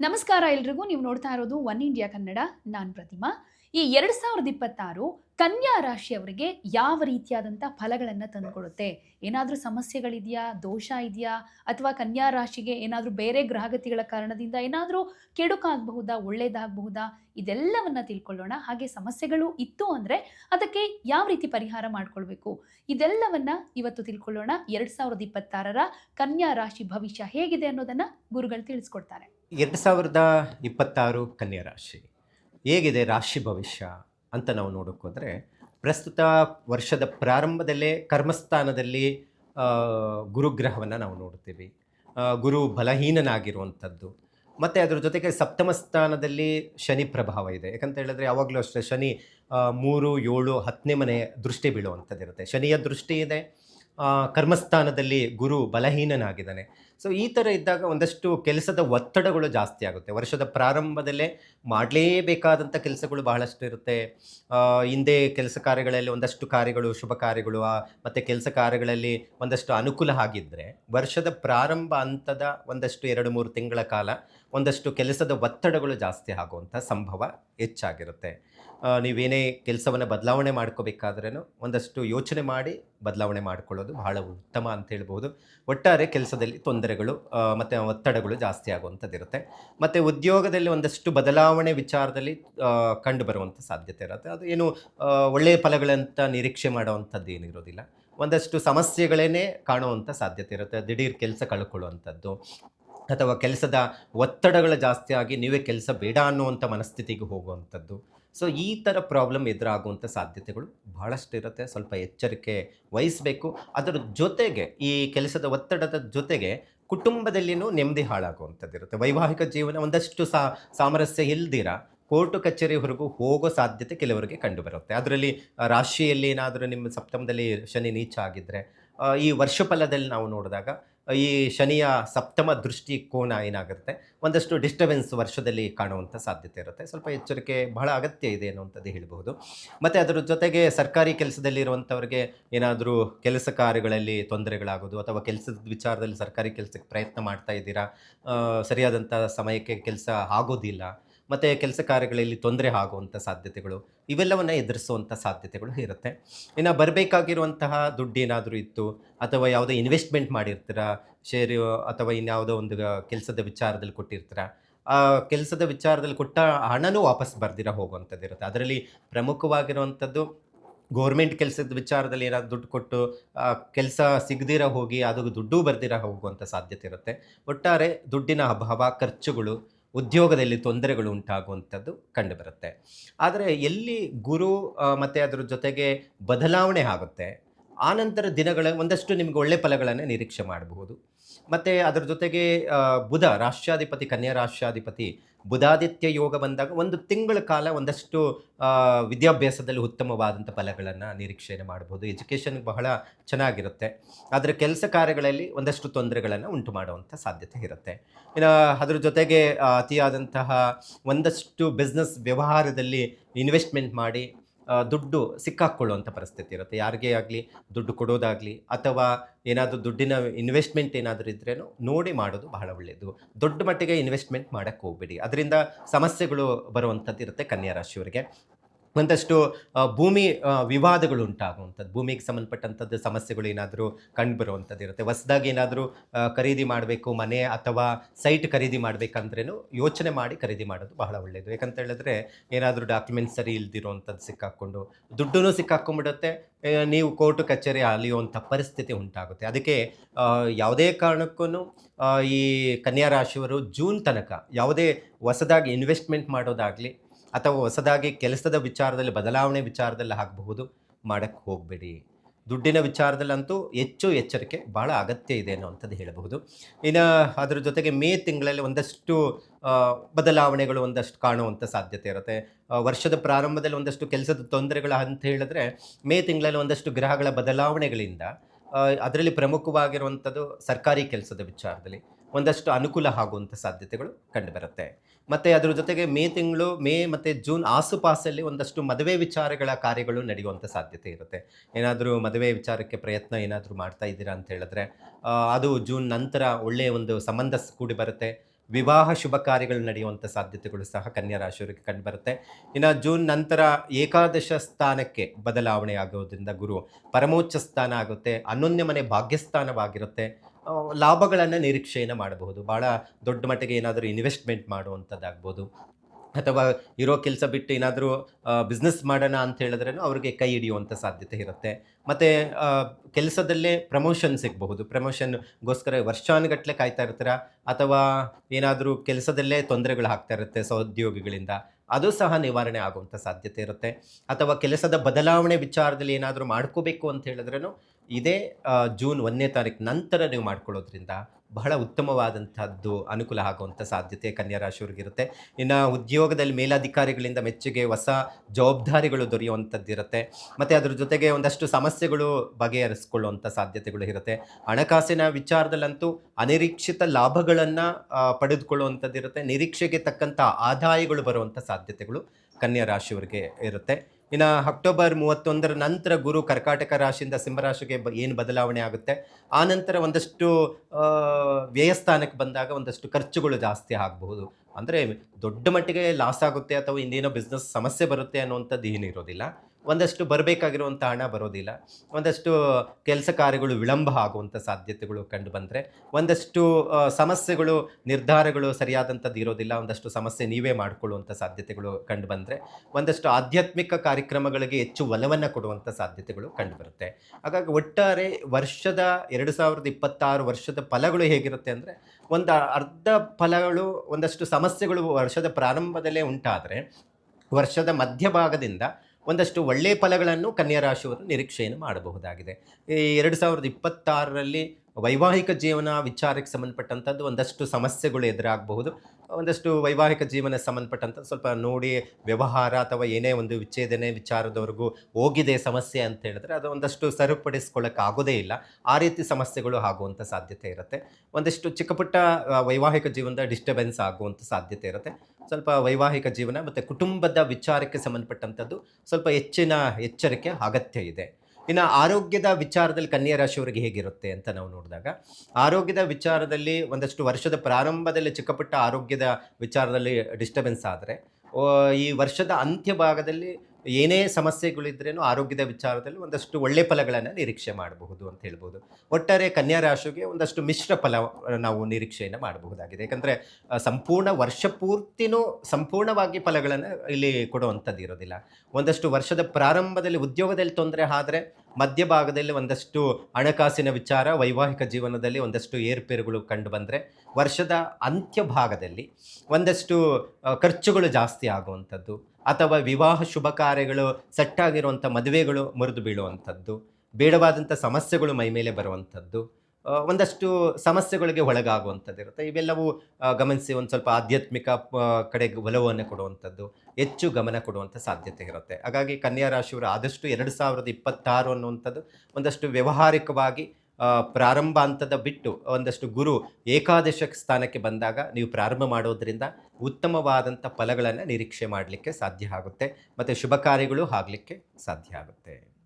ನಮಸ್ಕಾರ ಎಲ್ರಿಗೂ, ನೀವು ನೋಡ್ತಾ ಇರೋದು ಒನ್ ಇಂಡಿಯಾ ಕನ್ನಡ, ನಾನು ಪ್ರತಿಮಾ. ಈ ಎರಡ್ ಸಾವಿರದ ಇಪ್ಪತ್ತಾರು ಕನ್ಯಾ ರಾಶಿಯವರಿಗೆ ಯಾವ ರೀತಿಯಾದಂಥ ಫಲಗಳನ್ನು ತಂದುಕೊಡುತ್ತೆ? ಏನಾದರೂ ಸಮಸ್ಯೆಗಳಿದೆಯಾ? ದೋಷ ಇದೆಯಾ? ಅಥವಾ ಕನ್ಯಾ ರಾಶಿಗೆ ಏನಾದರೂ ಬೇರೆ ಗ್ರಹಗತಿಗಳ ಕಾರಣದಿಂದ ಏನಾದರೂ ಕೆಡುಕಾಗಬಹುದಾ? ಒಳ್ಳೇದಾಗಬಹುದಾ? ಇದೆಲ್ಲವನ್ನ ತಿಳ್ಕೊಳ್ಳೋಣ. ಹಾಗೆ ಸಮಸ್ಯೆಗಳು ಇತ್ತು ಅಂದರೆ ಅದಕ್ಕೆ ಯಾವ ರೀತಿ ಪರಿಹಾರ ಮಾಡಿಕೊಳ್ಬೇಕು? ಇದೆಲ್ಲವನ್ನ ಇವತ್ತು ತಿಳ್ಕೊಳ್ಳೋಣ. ಎರಡು ಸಾವಿರದ ಇಪ್ಪತ್ತಾರರ ಕನ್ಯಾ ರಾಶಿ ಭವಿಷ್ಯ ಹೇಗಿದೆ ಅನ್ನೋದನ್ನು ಗುರುಗಳು ತಿಳಿಸ್ಕೊಡ್ತಾರೆ. ಎರಡು ಸಾವಿರದ ಇಪ್ಪತ್ತಾರು ಕನ್ಯಾ ರಾಶಿ. ಹೇಗಿದೆ ರಾಶಿ ಭವಿಷ್ಯ ಅಂತ ನಾವು ನೋಡೋಕ್ಕೋದ್ರೆ ಪ್ರಸ್ತುತ ವರ್ಷದ ಪ್ರಾರಂಭದಲ್ಲೇ ಕರ್ಮಸ್ಥಾನದಲ್ಲಿ ಗುರುಗ್ರಹವನ್ನು ನಾವು ನೋಡ್ತೀವಿ. ಗುರು ಬಲಹೀನನಾಗಿರುವಂಥದ್ದು. ಮತ್ತು ಅದರ ಜೊತೆಗೆ ಸಪ್ತಮ ಸ್ಥಾನದಲ್ಲಿ ಶನಿ ಪ್ರಭಾವ ಇದೆ. ಯಾಕಂತ ಹೇಳಿದ್ರೆ ಯಾವಾಗಲೂ ಅಷ್ಟೇ ಶನಿ ಮೂರು, ಏಳು, ಹತ್ತನೇ ಮನೆ ದೃಷ್ಟಿ ಬೀಳುವಂಥದ್ದಿರುತ್ತೆ. ಶನಿಯ ದೃಷ್ಟಿ ಇದೆ. ಕರ್ಮಸ್ಥಾನದಲ್ಲಿ ಗುರು ಬಲಹೀನನಾಗಿದ್ದಾನೆ. ಸೊ ಈ ಥರ ಇದ್ದಾಗ ಒಂದಷ್ಟು ಕೆಲಸದ ಒತ್ತಡಗಳು ಜಾಸ್ತಿ ಆಗುತ್ತೆ. ವರ್ಷದ ಪ್ರಾರಂಭದಲ್ಲೇ ಮಾಡಲೇಬೇಕಾದಂಥ ಕೆಲಸಗಳು ಬಹಳಷ್ಟು ಇರುತ್ತೆ. ಹಿಂದೆ ಕೆಲಸ ಕಾರ್ಯಗಳಲ್ಲಿ ಒಂದಷ್ಟು ಕಾರ್ಯಗಳು, ಶುಭ ಕಾರ್ಯಗಳು ಮತ್ತು ಕೆಲಸ ಕಾರ್ಯಗಳಲ್ಲಿ ಒಂದಷ್ಟು ಅನುಕೂಲ ಆಗಿದ್ದರೆ ವರ್ಷದ ಪ್ರಾರಂಭ ಹಂತದ ಒಂದಷ್ಟು ಎರಡು ಮೂರು ತಿಂಗಳ ಕಾಲ ಒಂದಷ್ಟು ಕೆಲಸದ ಒತ್ತಡಗಳು ಜಾಸ್ತಿ ಆಗುವಂಥ ಸಂಭವ ಹೆಚ್ಚಾಗಿರುತ್ತೆ. ನೀವೇನೇ ಕೆಲಸವನ್ನು ಬದಲಾವಣೆ ಮಾಡ್ಕೋಬೇಕಾದ್ರೂ ಒಂದಷ್ಟು ಯೋಚನೆ ಮಾಡಿ ಬದಲಾವಣೆ ಮಾಡ್ಕೊಳ್ಳೋದು ಬಹಳ ಉತ್ತಮ ಅಂತ ಹೇಳ್ಬೋದು. ಒಟ್ಟಾರೆ ಕೆಲಸದಲ್ಲಿ ತೊಂದರೆಗಳು ಮತ್ತು ಒತ್ತಡಗಳು ಜಾಸ್ತಿ ಆಗುವಂಥದ್ದಿರುತ್ತೆ. ಮತ್ತು ಉದ್ಯೋಗದಲ್ಲಿ ಒಂದಷ್ಟು ಬದಲಾವಣೆ ವಿಚಾರದಲ್ಲಿ ಕಂಡು ಬರುವಂಥ ಸಾಧ್ಯತೆ ಇರುತ್ತೆ. ಅದು ಏನು ಒಳ್ಳೆಯ ಫಲಗಳಂತ ನಿರೀಕ್ಷೆ ಮಾಡುವಂಥದ್ದು ಏನಿರೋದಿಲ್ಲ ಒಂದಷ್ಟು ಸಮಸ್ಯೆಗಳೇ ಕಾಣುವಂಥ ಸಾಧ್ಯತೆ ಇರುತ್ತೆ. ದಿಢೀರ್ ಕೆಲಸ ಕಳ್ಕೊಳ್ಳುವಂಥದ್ದು, ಅಥವಾ ಕೆಲಸದ ಒತ್ತಡಗಳು ಜಾಸ್ತಿ ಆಗಿ ನೀವೇ ಕೆಲಸ ಬೇಡ ಅನ್ನುವಂಥ ಮನಸ್ಥಿತಿಗೆ ಹೋಗುವಂಥದ್ದು. ಸೊ ಈ ಥರ ಪ್ರಾಬ್ಲಮ್ ಎದುರಾಗುವಂಥ ಸಾಧ್ಯತೆಗಳು ಬಹಳಷ್ಟು ಇರುತ್ತೆ ಸ್ವಲ್ಪ ಎಚ್ಚರಿಕೆ ವಹಿಸಬೇಕು. ಅದರ ಜೊತೆಗೆ, ಈ ಕೆಲಸದ ಒತ್ತಡದ ಜೊತೆಗೆ ಕುಟುಂಬದಲ್ಲಿನೂ ನೆಮ್ಮದಿ ಹಾಳಾಗುವಂಥದ್ದಿರುತ್ತೆ ವೈವಾಹಿಕ ಜೀವನ ಒಂದಷ್ಟು ಸಾ, ಸಾಮರಸ್ಯ ಇಲ್ದಿರ ಕೋರ್ಟು ಕಚೇರಿವರೆಗೂ ಹೋಗೋ ಸಾಧ್ಯತೆ ಕೆಲವರಿಗೆ ಕಂಡುಬರುತ್ತೆ. ಅದರಲ್ಲಿ ರಾಶಿಯಲ್ಲಿ ಏನಾದರೂ ನಿಮ್ಮ ಸಪ್ತಮದಲ್ಲಿ ಶನಿ ನೀಚ ಆಗಿದ್ದರೆ ಈ ವರ್ಷಫಲದಲ್ಲಿ ನಾವು ನೋಡಿದಾಗ ಈ ಶನಿಯ ಸಪ್ತಮ ದೃಷ್ಟಿಕೋನ ಏನಾಗುತ್ತೆ? ಒಂದಷ್ಟು ಡಿಸ್ಟರ್ಬೆನ್ಸ್ ವರ್ಷದಲ್ಲಿ ಕಾಣುವಂಥ ಸಾಧ್ಯತೆ ಇರುತ್ತೆ. ಸ್ವಲ್ಪ ಎಚ್ಚರಿಕೆ ಬಹಳ ಅಗತ್ಯ ಇದೆ ಅನ್ನುವಂಥದ್ದು ಹೇಳಬಹುದು. ಮತ್ತು ಅದರ ಜೊತೆಗೆ ಸರ್ಕಾರಿ ಕೆಲಸದಲ್ಲಿರುವಂಥವ್ರಿಗೆ ಏನಾದರೂ ಕೆಲಸ ಕಾರ್ಯಗಳಲ್ಲಿ ತೊಂದರೆಗಳಾಗೋದು ಅಥವಾ ಕೆಲಸದ ವಿಚಾರದಲ್ಲಿ ಸರ್ಕಾರಿ ಕೆಲಸಕ್ಕೆ ಪ್ರಯತ್ನ ಮಾಡ್ತಾ ಇದ್ದೀರಾ? ಸರಿಯಾದಂಥ ಸಮಯಕ್ಕೆ ಕೆಲಸ ಆಗೋದಿಲ್ಲ. ಮತ್ತು ಕೆಲಸ ಕಾರ್ಯಗಳಲ್ಲಿ ತೊಂದರೆ ಆಗುವಂಥ ಸಾಧ್ಯತೆಗಳು ಇವೆಲ್ಲವನ್ನು ಎದುರಿಸುವಂಥ ಸಾಧ್ಯತೆಗಳು ಇರುತ್ತೆ. ಇನ್ನು ಬರಬೇಕಾಗಿರುವಂತಹ ದುಡ್ಡು ಏನಾದರೂ ಇತ್ತು, ಅಥವಾ ಯಾವುದೋ ಇನ್ವೆಸ್ಟ್ಮೆಂಟ್ ಮಾಡಿರ್ತೀರ ಶೇರ್ ಅಥವಾ ಇನ್ಯಾವುದೋ ಒಂದು ಕೆಲಸದ ವಿಚಾರದಲ್ಲಿ ಕೊಟ್ಟಿರ್ತೀರ, ಆ ಕೆಲಸದ ವಿಚಾರದಲ್ಲಿ ಕೊಟ್ಟ ಹಣನೂ ವಾಪಸ್ ಬರ್ದಿರ ಹೋಗುವಂಥದ್ದು ಇರುತ್ತೆ. ಅದರಲ್ಲಿ ಪ್ರಮುಖವಾಗಿರುವಂಥದ್ದು ಗೌರ್ಮೆಂಟ್ ಕೆಲಸದ ವಿಚಾರದಲ್ಲಿ ಏನಾದ್ರು ದುಡ್ಡು ಕೊಟ್ಟು ಕೆಲಸ ಸಿಗದಿರ ಹೋಗಿ ಅದು ದುಡ್ಡು ಬರ್ದಿರ ಹೋಗುವಂಥ ಸಾಧ್ಯತೆ ಇರುತ್ತೆ. ಒಟ್ಟಾರೆ ದುಡ್ಡಿನ ಅಭಾವ, ಖರ್ಚುಗಳು ಉದ್ಯೋಗದಲ್ಲಿ ತೊಂದರೆಗಳು ಉಂಟಾಗುವಂಥದ್ದು ಕಂಡುಬರುತ್ತೆ. ಆದರೆ ಎಲ್ಲಿ ಗುರು ಮತ್ತು ಅದರ ಜೊತೆಗೆ ಬದಲಾವಣೆ ಆಗುತ್ತೆ ಆನಂತರ ದಿನಗಳ ಒಂದಷ್ಟು ನಿಮಗೆ ಒಳ್ಳೆ ಫಲಗಳನ್ನು ನಿರೀಕ್ಷೆ ಮಾಡಬಹುದು. ಮತ್ತು ಅದರ ಜೊತೆಗೆ ಬುಧ, ರಾಷ್ಟ್ರಾಧಿಪತಿ, ಕನ್ಯಾ ರಾಷ್ಟ್ರಾಧಿಪತಿ, ಬುಧಾದಿತ್ಯ ಯೋಗ ಬಂದಾಗ ಒಂದು ತಿಂಗಳ ಕಾಲ ಒಂದಷ್ಟು ವಿದ್ಯಾಭ್ಯಾಸದಲ್ಲಿ ಉತ್ತಮವಾದಂಥ ಫಲಗಳನ್ನು ನಿರೀಕ್ಷೆಯನ್ನು ಮಾಡ್ಬೋದು. ಎಜುಕೇಷನ್ ಬಹಳ ಚೆನ್ನಾಗಿರುತ್ತೆ. ಆದರೆ ಕೆಲಸ ಕಾರ್ಯಗಳಲ್ಲಿ ಒಂದಷ್ಟು ತೊಂದರೆಗಳನ್ನು ಉಂಟು ಮಾಡುವಂಥ ಸಾಧ್ಯತೆ ಇರುತ್ತೆ. ಇನ್ನು ಅದ್ರ ಜೊತೆಗೆ ಅತಿಯಾದಂತಹ ಒಂದಷ್ಟು ಬಿಸ್ನೆಸ್ ವ್ಯವಹಾರದಲ್ಲಿ ಇನ್ವೆಸ್ಟ್ಮೆಂಟ್ ಮಾಡಿ ದುಡ್ಡು ಸಿಕ್ಕಾಕ್ಕೊಳ್ಳುವಂಥ ಪರಿಸ್ಥಿತಿ ಇರುತ್ತೆ. ಯಾರಿಗೇ ಆಗಲಿ, ದುಡ್ಡು ಕೊಡೋದಾಗಲಿ ಅಥವಾ ಏನಾದರೂ ದುಡ್ಡಿನ ಇನ್ವೆಸ್ಟ್ಮೆಂಟ್ ಏನಾದರೂ ಇದ್ರೇನು ನೋಡಿ ಮಾಡೋದು ಬಹಳ ಒಳ್ಳೆಯದು ದೊಡ್ಡ ಮಟ್ಟಿಗೆ ಇನ್ವೆಸ್ಟ್ಮೆಂಟ್ ಮಾಡೋಕ್ಕೆ ಹೋಗ್ಬೇಡಿ. ಅದರಿಂದ ಸಮಸ್ಯೆಗಳು ಬರುವಂಥದ್ದು ಇರುತ್ತೆ ಕನ್ಯಾ ರಾಶಿಯವರಿಗೆ. ಒಂದಷ್ಟು ಭೂಮಿ ವಿವಾದಗಳು ಉಂಟಾಗುವಂಥದ್ದು ಭೂಮಿಗೆ ಸಂಬಂಧಪಟ್ಟಂಥದ್ದು ಸಮಸ್ಯೆಗಳು ಏನಾದರೂ ಕಂಡುಬರುವಂಥದ್ದು ಇರುತ್ತೆ. ಹೊಸದಾಗಿ ಏನಾದರೂ ಖರೀದಿ ಮಾಡಬೇಕು, ಮನೆ ಅಥವಾ ಸೈಟ್ ಖರೀದಿ ಮಾಡಬೇಕಂದ್ರೂ ಯೋಚನೆ ಮಾಡಿ ಖರೀದಿ ಮಾಡೋದು ಬಹಳ ಒಳ್ಳೆಯದು ಯಾಕಂತ ಹೇಳಿದ್ರೆ, ಏನಾದರೂ ಡಾಕ್ಯುಮೆಂಟ್ಸ್ ಸರಿ ಇಲ್ದಿರೋವಂಥದ್ದು ಸಿಕ್ಕಾಕ್ಕೊಂಡು ದುಡ್ಡು ಸಿಕ್ಕಾಕೊಂಡ್ಬಿಡುತ್ತೆ ನೀವು ಕೋರ್ಟ್, ಕಚೇರಿ ಅಲಿಯುವಂಥ ಪರಿಸ್ಥಿತಿ ಉಂಟಾಗುತ್ತೆ. ಅದಕ್ಕೆ ಯಾವುದೇ ಕಾರಣಕ್ಕೂ ಈ ಕನ್ಯಾ ರಾಶಿಯವರು ಜೂನ್ ತನಕ ಯಾವುದೇ ಹೊಸದಾಗಿ ಇನ್ವೆಸ್ಟ್ಮೆಂಟ್ ಮಾಡೋದಾಗಲಿ ಅಥವಾ ಹೊಸದಾಗಿ ಕೆಲಸದ ವಿಚಾರದಲ್ಲಿ, ಬದಲಾವಣೆ ವಿಚಾರದಲ್ಲಿ ಆಗಬಹುದು ಮಾಡೋಕ್ಕೆ ಹೋಗಬೇಡಿ. ದುಡ್ಡಿನ ವಿಚಾರದಲ್ಲಂತೂ ಹೆಚ್ಚು ಎಚ್ಚರಿಕೆ ಭಾಳ ಅಗತ್ಯ ಇದೆ ಅನ್ನುವಂಥದ್ದು ಹೇಳಬಹುದು. ಇನ್ನು ಅದರ ಜೊತೆಗೆ ಮೇ ತಿಂಗಳಲ್ಲಿ ಒಂದಷ್ಟು ಬದಲಾವಣೆಗಳು ಒಂದಷ್ಟು ಕಾಣುವಂಥ ಸಾಧ್ಯತೆ ಇರುತ್ತೆ. ವರ್ಷದ ಪ್ರಾರಂಭದಲ್ಲಿ ಒಂದಷ್ಟು ಕೆಲಸದ ತೊಂದರೆಗಳು ಅಂತ ಹೇಳಿದ್ರೆ, ಮೇ ತಿಂಗಳಲ್ಲಿ ಒಂದಷ್ಟು ಗ್ರಹಗಳ ಬದಲಾವಣೆಗಳಿಂದ ಅದರಲ್ಲಿ ಪ್ರಮುಖವಾಗಿರುವಂಥದ್ದು ಸರ್ಕಾರಿ ಕೆಲಸದ ವಿಚಾರದಲ್ಲಿ. ಒಂದಷ್ಟು ಅನುಕೂಲ ಆಗುವಂಥ ಸಾಧ್ಯತೆಗಳು ಕಂಡುಬರುತ್ತೆ. ಮತ್ತು ಅದರ ಜೊತೆಗೆ ಮೇ ತಿಂಗಳು, ಮೇ ಮತ್ತು ಜೂನ್ ಆಸುಪಾಸಲ್ಲಿ ಒಂದಷ್ಟು ಮದುವೆ ವಿಚಾರಗಳ ಕಾರ್ಯಗಳು ನಡೆಯುವಂಥ ಸಾಧ್ಯತೆ ಇರುತ್ತೆ. ಏನಾದರೂ ಮದುವೆ ವಿಚಾರಕ್ಕೆ ಪ್ರಯತ್ನ ಏನಾದರೂ ಮಾಡ್ತಾ ಇದ್ದೀರಾ ಅಂತ ಹೇಳಿದ್ರೆ ಅದು ಜೂನ್ ನಂತರ ಒಳ್ಳೆಯ ಒಂದು ಸಂಬಂಧ ಕೂಡಿ ಬರುತ್ತೆ. ವಿವಾಹ ಶುಭ ಕಾರ್ಯಗಳು ನಡೆಯುವಂಥ ಸಾಧ್ಯತೆಗಳು ಸಹ ಕನ್ಯಾ ರಾಶಿಯವರಿಗೆ ಕಂಡುಬರುತ್ತೆ. ಇನ್ನು ಜೂನ್ ನಂತರ ಏಕಾದಶ ಸ್ಥಾನಕ್ಕೆ ಬದಲಾವಣೆ ಆಗೋದ್ರಿಂದ ಗುರು ಪರಮೋಚ್ಚ ಸ್ಥಾನ ಆಗುತ್ತೆ. ಹನ್ನೊಂದನೇ ಮನೆ ಭಾಗ್ಯಸ್ಥಾನವಾಗಿರುತ್ತೆ. ಲಾಭಗಳನ್ನು ನಿರೀಕ್ಷೆಯನ್ನು ಮಾಡಬಹುದು. ಭಾಳ ದೊಡ್ಡ ಮಟ್ಟಿಗೆ ಏನಾದರೂ ಇನ್ವೆಸ್ಟ್ಮೆಂಟ್ ಮಾಡುವಂಥದ್ದಾಗ್ಬೋದು ಅಥವಾ ಇರೋ ಕೆಲಸ ಬಿಟ್ಟು ಏನಾದರೂ ಬಿಸ್ನೆಸ್ ಮಾಡೋಣ ಅಂತ ಹೇಳಿದ್ರೂ ಅವ್ರಿಗೆ ಕೈ ಹಿಡಿಯುವಂಥ ಸಾಧ್ಯತೆ ಇರುತ್ತೆ. ಮತ್ತು ಕೆಲಸದಲ್ಲೇ ಪ್ರಮೋಷನ್ ಸಿಗಬಹುದು. ಪ್ರಮೋಷನ್ಗೋಸ್ಕರ ವರ್ಷಾನುಗಟ್ಟಲೆ ಕಾಯ್ತಾ ಇರ್ತೀರ? ಅಥವಾ ಏನಾದರೂ ಕೆಲಸದಲ್ಲೇ ತೊಂದರೆಗಳು ಆಗ್ತಾ ಇರುತ್ತೆ ಸಹೋದ್ಯೋಗಿಗಳಿಂದ? ಅದು ಸಹ ನಿವಾರಣೆ ಆಗುವಂಥ ಸಾಧ್ಯತೆ ಇರುತ್ತೆ. ಅಥವಾ ಕೆಲಸದ ಬದಲಾವಣೆ ವಿಚಾರದಲ್ಲಿ ಏನಾದರೂ ಮಾಡ್ಕೋಬೇಕು ಅಂತ ಹೇಳಿದ್ರೂ ಇದೇ ಜೂನ್ ಒಂದನೇ ತಾರೀಕು ನಂತರ ನೀವು ಮಾಡ್ಕೊಳ್ಳೋದ್ರಿಂದ ಬಹಳ ಉತ್ತಮವಾದಂಥದ್ದು ಅನುಕೂಲ ಆಗುವಂಥ ಸಾಧ್ಯತೆ ಕನ್ಯಾ ರಾಶಿಯವ್ರಿಗಿರುತ್ತೆ. ಇನ್ನು ಉದ್ಯೋಗದಲ್ಲಿ ಮೇಲಾಧಿಕಾರಿಗಳಿಂದ ಮೆಚ್ಚುಗೆ, ಹೊಸ ಜವಾಬ್ದಾರಿಗಳು ದೊರೆಯುವಂಥದ್ದಿರುತ್ತೆ. ಮತ್ತು ಅದರ ಜೊತೆಗೆ ಒಂದಷ್ಟು ಸಮಸ್ಯೆಗಳು ಬಗೆಹರಿಸ್ಕೊಳ್ಳುವಂಥ ಸಾಧ್ಯತೆಗಳು ಇರುತ್ತೆ. ಹಣಕಾಸಿನ ವಿಚಾರದಲ್ಲಂತೂ ಅನಿರೀಕ್ಷಿತ ಲಾಭಗಳನ್ನು ಪಡೆದುಕೊಳ್ಳುವಂಥದ್ದಿರುತ್ತೆ. ನಿರೀಕ್ಷೆಗೆ ತಕ್ಕಂಥ ಆದಾಯಗಳು ಬರುವಂಥ ಸಾಧ್ಯತೆಗಳು ಕನ್ಯಾ ರಾಶಿಯವರಿಗೆ ಇರುತ್ತೆ. ಇನ್ನು ಅಕ್ಟೋಬರ್ ಮೂವತ್ತೊಂದರ ನಂತರ ಗುರು ಕರ್ಕಾಟಕ ರಾಶಿಯಿಂದ ಸಿಂಹರಾಶಿಗೆ ಬ ಏನು ಬದಲಾವಣೆ ಆಗುತ್ತೆ? ಆ ನಂತರ ಒಂದಷ್ಟು ವ್ಯಯಸ್ಥಾನಕ್ಕೆ ಬಂದಾಗ ಒಂದಷ್ಟು ಖರ್ಚುಗಳು ಜಾಸ್ತಿ ಆಗಬಹುದು. ಅಂದರೆ ದೊಡ್ಡ ಮಟ್ಟಿಗೆ ಲಾಸ್ ಆಗುತ್ತೆ ಅಥವಾ ಇನ್ನೇನೋ ಬಿಸ್ನೆಸ್ ಸಮಸ್ಯೆ ಬರುತ್ತೆ ಅನ್ನುವಂಥದ್ದು ಏನು ಇರೋದಿಲ್ಲ ಒಂದಷ್ಟು ಬರಬೇಕಾಗಿರುವಂಥ ಹಣ ಬರೋದಿಲ್ಲ. ಒಂದಷ್ಟು ಕೆಲಸ ಕಾರ್ಯಗಳು ವಿಳಂಬ ಆಗುವಂಥ ಸಾಧ್ಯತೆಗಳು ಕಂಡು ಬಂದರೆ, ಒಂದಷ್ಟು ಸಮಸ್ಯೆಗಳು, ನಿರ್ಧಾರಗಳು ಸರಿಯಾದಂಥದ್ದು ಇರೋದಿಲ್ಲ. ಒಂದಷ್ಟು ಸಮಸ್ಯೆ ನೀವೇ ಮಾಡಿಕೊಳ್ಳುವಂಥ ಸಾಧ್ಯತೆಗಳು ಕಂಡು ಬಂದರೆ, ಒಂದಷ್ಟು ಆಧ್ಯಾತ್ಮಿಕ ಕಾರ್ಯಕ್ರಮಗಳಿಗೆ ಹೆಚ್ಚು ಒಲವನ್ನು ಕೊಡುವಂಥ ಸಾಧ್ಯತೆಗಳು ಕಂಡುಬರುತ್ತೆ ಹಾಗಾಗಿ ಒಟ್ಟಾರೆ ವರ್ಷದ ಎರಡು ಸಾವಿರದ ಇಪ್ಪತ್ತಾರು ವರ್ಷದ ಫಲಗಳು ಹೇಗಿರುತ್ತೆ ಅಂದರೆ, ಒಂದು ಅರ್ಧ ಫಲಗಳು, ಒಂದಷ್ಟು ಸಮಸ್ಯೆಗಳು ವರ್ಷದ ಪ್ರಾರಂಭದಲ್ಲೇ ಉಂಟಾದರೆ, ವರ್ಷದ ಮಧ್ಯಭಾಗದಿಂದ ಒಂದಷ್ಟು ಒಳ್ಳೆಯ ಫಲಗಳನ್ನು ಕನ್ಯಾ ರಾಶಿಯವರು ನಿರೀಕ್ಷೆಯನ್ನು ಮಾಡಬಹುದಾಗಿದೆ. ಈ ಎರಡು ಸಾವಿರದ ಇಪ್ಪತ್ತಾರರಲ್ಲಿ ವೈವಾಹಿಕ ಜೀವನ ವಿಚಾರಕ್ಕೆ ಸಂಬಂಧಪಟ್ಟಂಥದ್ದು ಒಂದಷ್ಟು ಸಮಸ್ಯೆಗಳು ಎದುರಾಗಬಹುದು. ಒಂದಷ್ಟು ವೈವಾಹಿಕ ಜೀವನ ಸಂಬಂಧಪಟ್ಟಂಥ ಸ್ವಲ್ಪ ನೋಡಿ ವ್ಯವಹಾರ ಅಥವಾ ಏನೇ ಒಂದು ವಿಚ್ಛೇದನೆ ವಿಚಾರದವರೆಗೂ ಹೋಗಿದೆ ಸಮಸ್ಯೆ ಅಂತ ಹೇಳಿದ್ರೆ ಅದು ಒಂದಷ್ಟು ಸರಿಪಡಿಸ್ಕೊಳ್ಳೋಕೆ ಆಗೋದೇ ಇಲ್ಲ. ಆ ರೀತಿ ಸಮಸ್ಯೆಗಳು ಆಗುವಂಥ ಸಾಧ್ಯತೆ ಇರುತ್ತೆ. ಒಂದಷ್ಟು ಚಿಕ್ಕಪುಟ್ಟ ವೈವಾಹಿಕ ಜೀವನದ ಡಿಸ್ಟರ್ಬೆನ್ಸ್ ಆಗುವಂಥ ಸಾಧ್ಯತೆ ಇರುತ್ತೆ. ಸ್ವಲ್ಪ ವೈವಾಹಿಕ ಜೀವನ ಮತ್ತು ಕುಟುಂಬದ ವಿಚಾರಕ್ಕೆ ಸಂಬಂಧಪಟ್ಟಂಥದ್ದು ಸ್ವಲ್ಪ ಹೆಚ್ಚಿನ ಎಚ್ಚರಿಕೆ, ಅಗತ್ಯ ಇದೆ. ಇನ್ನು ಆರೋಗ್ಯದ ವಿಚಾರದಲ್ಲಿ ಕನ್ಯಾ ರಾಶಿಯವರಿಗೆ ಹೇಗಿರುತ್ತೆ ಅಂತ ನಾವು ನೋಡಿದಾಗ, ಆರೋಗ್ಯದ ವಿಚಾರದಲ್ಲಿ ಒಂದಷ್ಟು ವರ್ಷದ ಪ್ರಾರಂಭದಲ್ಲಿ ಚಿಕ್ಕಪುಟ್ಟ ಆರೋಗ್ಯದ ವಿಚಾರದಲ್ಲಿ ಡಿಸ್ಟರ್ಬೆನ್ಸ್ ಆದರೆ ಈ ವರ್ಷದ ಅಂತ್ಯ ಭಾಗದಲ್ಲಿ ಏನೇ ಸಮಸ್ಯೆಗಳಿದ್ರೇನು ಆರೋಗ್ಯದ ವಿಚಾರದಲ್ಲಿ ಒಂದಷ್ಟು ಒಳ್ಳೆ ಫಲಗಳನ್ನು ನಿರೀಕ್ಷೆ ಮಾಡಬಹುದು ಅಂತ ಹೇಳ್ಬೋದು. ಒಟ್ಟಾರೆ ಕನ್ಯಾ ರಾಶಿಗೆ ಒಂದಷ್ಟು ಮಿಶ್ರ ಫಲ ನಾವು ನಿರೀಕ್ಷೆಯನ್ನು ಮಾಡಬಹುದಾಗಿದೆ. ಯಾಕಂದರೆ ಸಂಪೂರ್ಣ ವರ್ಷ ಪೂರ್ತಿನೂ ಸಂಪೂರ್ಣವಾಗಿ ಫಲಗಳನ್ನು ಇಲ್ಲಿ ಕೊಡುವಂಥದ್ದು ಇರೋದಿಲ್ಲ. ಒಂದಷ್ಟು ವರ್ಷದ ಪ್ರಾರಂಭದಲ್ಲಿ ಉದ್ಯೋಗದಲ್ಲಿ ತೊಂದರೆ ಆದರೆ ಮಧ್ಯಭಾಗದಲ್ಲಿ ಒಂದಷ್ಟು ಹಣಕಾಸಿನ ವಿಚಾರ, ವೈವಾಹಿಕ ಜೀವನದಲ್ಲಿ ಒಂದಷ್ಟು ಏರುಪೇರುಗಳು ಕಂಡು ಬಂದರೆ, ವರ್ಷದ ಅಂತ್ಯ ಭಾಗದಲ್ಲಿ ಒಂದಷ್ಟು ಖರ್ಚುಗಳು ಜಾಸ್ತಿ ಆಗುವಂಥದ್ದು. ಅಥವಾ ವಿವಾಹ ಶುಭ ಕಾರ್ಯಗಳು ಸೆಟ್ಟಾಗಿರುವಂಥ ಮದುವೆಗಳು ಮುರಿದು ಬೀಳುವಂಥದ್ದು, ಬೇಡವಾದಂಥ ಸಮಸ್ಯೆಗಳು ಮೈಮೇಲೆ ಬರುವಂಥದ್ದು ಒಂದಷ್ಟು ಸಮಸ್ಯೆಗಳಿಗೆ ಒಳಗಾಗುವಂಥದ್ದು ಇರುತ್ತೆ. ಇವೆಲ್ಲವೂ ಗಮನಿಸಿ ಒಂದು ಸ್ವಲ್ಪ ಆಧ್ಯಾತ್ಮಿಕ ಕಡೆಗೆ ಒಲವನ್ನು ಕೊಡುವಂಥದ್ದು, ಹೆಚ್ಚು ಗಮನ ಕೊಡುವಂಥ ಸಾಧ್ಯತೆ ಇರುತ್ತೆ. ಹಾಗಾಗಿ ಕನ್ಯಾ ರಾಶಿಯವರು ಆದಷ್ಟು ಎರಡು ಸಾವಿರದ ಇಪ್ಪತ್ತಾರು ಅನ್ನುವಂಥದ್ದು ಒಂದಷ್ಟು ವ್ಯಾವಹಾರಿಕವಾಗಿ ಪ್ರಾರಂಭ ಹಂತದ ಬಿಟ್ಟು ಒಂದಷ್ಟು ಗುರು ಏಕಾದಶ ಸ್ಥಾನಕ್ಕೆ ಬಂದಾಗ ನೀವು ಪ್ರಾರಂಭ ಮಾಡೋದರಿಂದ ಉತ್ತಮವಾದಂಥ ಫಲಗಳನ್ನು ನಿರೀಕ್ಷೆ ಮಾಡಲಿಕ್ಕೆ ಸಾಧ್ಯ ಆಗುತ್ತೆ. ಮತ್ತು ಶುಭ ಕಾರ್ಯಗಳು ಆಗಲಿಕ್ಕೆ ಸಾಧ್ಯ ಆಗುತ್ತೆ.